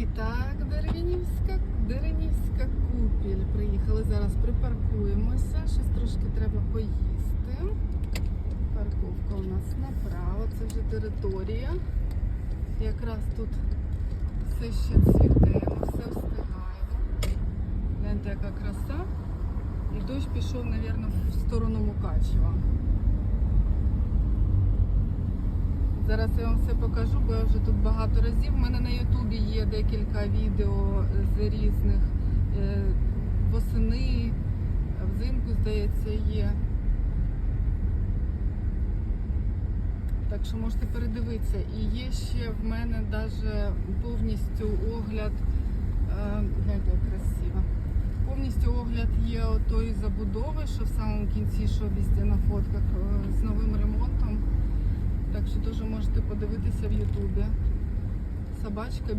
І так, Дерев'янівська, Дерев'янівська купіль. Приїхали зараз, припаркуємося. Щось трошки треба поїсти. Парковка у нас направо, це вже територія. Якраз тут все ще цвіте, ми все встигаємо. Гляньте, яка краса. І дощ пішов, мабуть, в сторону Мукачева. Зараз я вам все покажу, бо я вже тут багато разів. У мене на Ютубі є декілька відео з різних е, восени, взимку, здається, є. Так що можете передивитися. І є ще в мене навіть повністю огляд. е, Гляньте, як красиво. Повністю огляд є отої забудови, що в самому кінці, що везде на фотках е, з новим ремонтом. Так що теж можете подивитися в Ютубі. Собачка